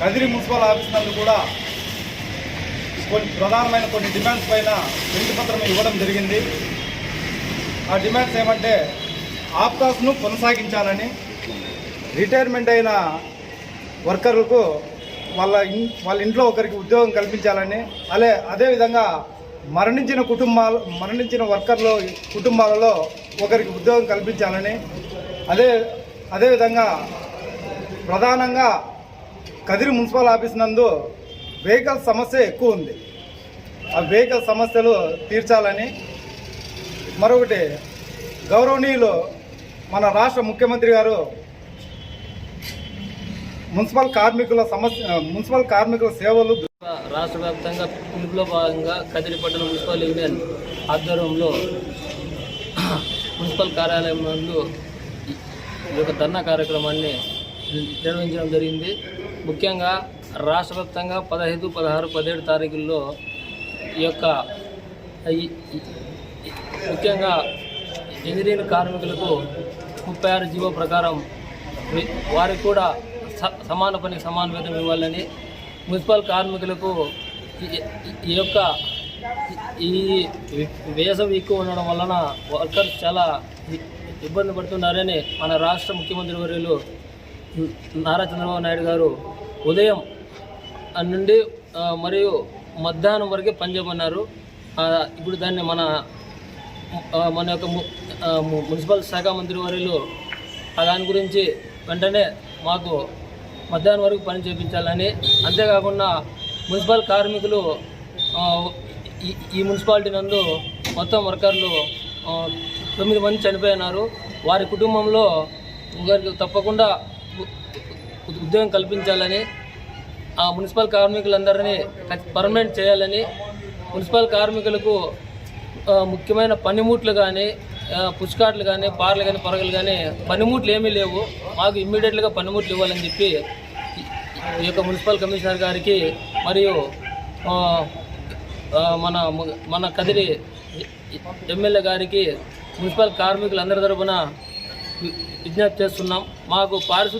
Kadiri municipal office నందు కూడా కొన్ని ప్రధానమైన కొన్ని డిమాండ్స్ పైన వినతి పత్రం ఇవ్వడం జరిగింది. ఆ డిమాండ్స్ ఏమంటే ఆప్తాస్ను కొనసాగించాలని రిటైర్మెంట్ అయిన వర్కర్లకు వాళ్ళ వాళ్ళ ఇంట్లో ఒకరికి ఉద్యోగం కల్పించాలని అలే అదేవిధంగా మరణించిన కుటుంబాలు మరణించిన వర్కర్లు కుటుంబాలలో ఒకరికి ఉద్యోగం కల్పించాలని అదే అదేవిధంగా ప్రధానంగా కదిరి మున్సిపల్ ఆఫీస్ నందు వెహికల్ సమస్య ఎక్కువ ఉంది. ఆ వెహికల్ సమస్యలు తీర్చాలని మరొకటి గౌరవనీయులు మన రాష్ట్ర ముఖ్యమంత్రి గారు మున్సిపల్ కార్మికుల సమస్య మున్సిపల్ కార్మికుల సేవలు రాష్ట్ర వ్యాప్తంగా పిలుపులో భాగంగా కదిరిపట్టణ మున్సిపల్ యూనియన్ ఆధ్వర్యంలో మున్సిపల్ కార్యాలయం నందు ఈ యొక్క ధర్నా కార్యక్రమాన్ని నిర్వహించడం జరిగింది. ముఖ్యంగా రాష్ట్ర వ్యాప్తంగా పదహైదు పదహారు పదిహేడు తారీఖుల్లో ఈ యొక్క ముఖ్యంగా ఇంజనీరింగ్ కార్మికులకు ముప్పై ఆరు జీవో ప్రకారం వారికి కూడా స- సమాన పనికి సమాన వేతనం ఇవ్వాలని మున్సిపల్ కార్మికులకు ఈ- యొక్క ఈ వేసవి ఎక్కువ ఉండడం వలన వర్కర్స్ చాలా ఇబ్బంది పడుతున్నారని మన రాష్ట్ర ముఖ్యమంత్రి వర్యులు నారా చంద్రబాబు నాయుడు గారు ఉదయం నుండి మరియు మధ్యాహ్నం వరకే పనిచేయమన్నారు. ఇప్పుడు దాన్ని మన మన యొక్క మున్సిపల్ శాఖ మంత్రి వారిలో దాని గురించి వెంటనే మాకు మధ్యాహ్నం వరకు పని చేయించాలని అంతేకాకుండా మున్సిపల్ కార్మికులు ఈ- ఈ మున్సిపాలిటీ నందు మొత్తం వర్కర్లు తొమ్మిది మంది చనిపోయినారు. వారి కుటుంబంలో వారికి తప్పకుండా ఉద్యోగం కల్పించాలని ఆ మున్సిపల్ కార్మికులందరినీ పర్మనెంట్ చేయాలని మున్సిపల్ కార్మికులకు ముఖ్యమైన పనిముట్లు కానీ పుష్కాట్లు కానీ పార్లు కానీ పరగలు కానీ పనిముట్లు ఏమీ లేవు. మాకు ఇమ్మీడియట్గా పనిముట్లు ఇవ్వాలని చెప్పి ఈ- యొక్క మున్సిపల్ కమిషనర్ గారికి మరియు మన మన కదిరి ఎమ్మెల్యే గారికి మున్సిపల్ కార్మికులందరి తరపున విజ్ఞప్తి చేస్తున్నాం. మాకు పారిశుద్ధ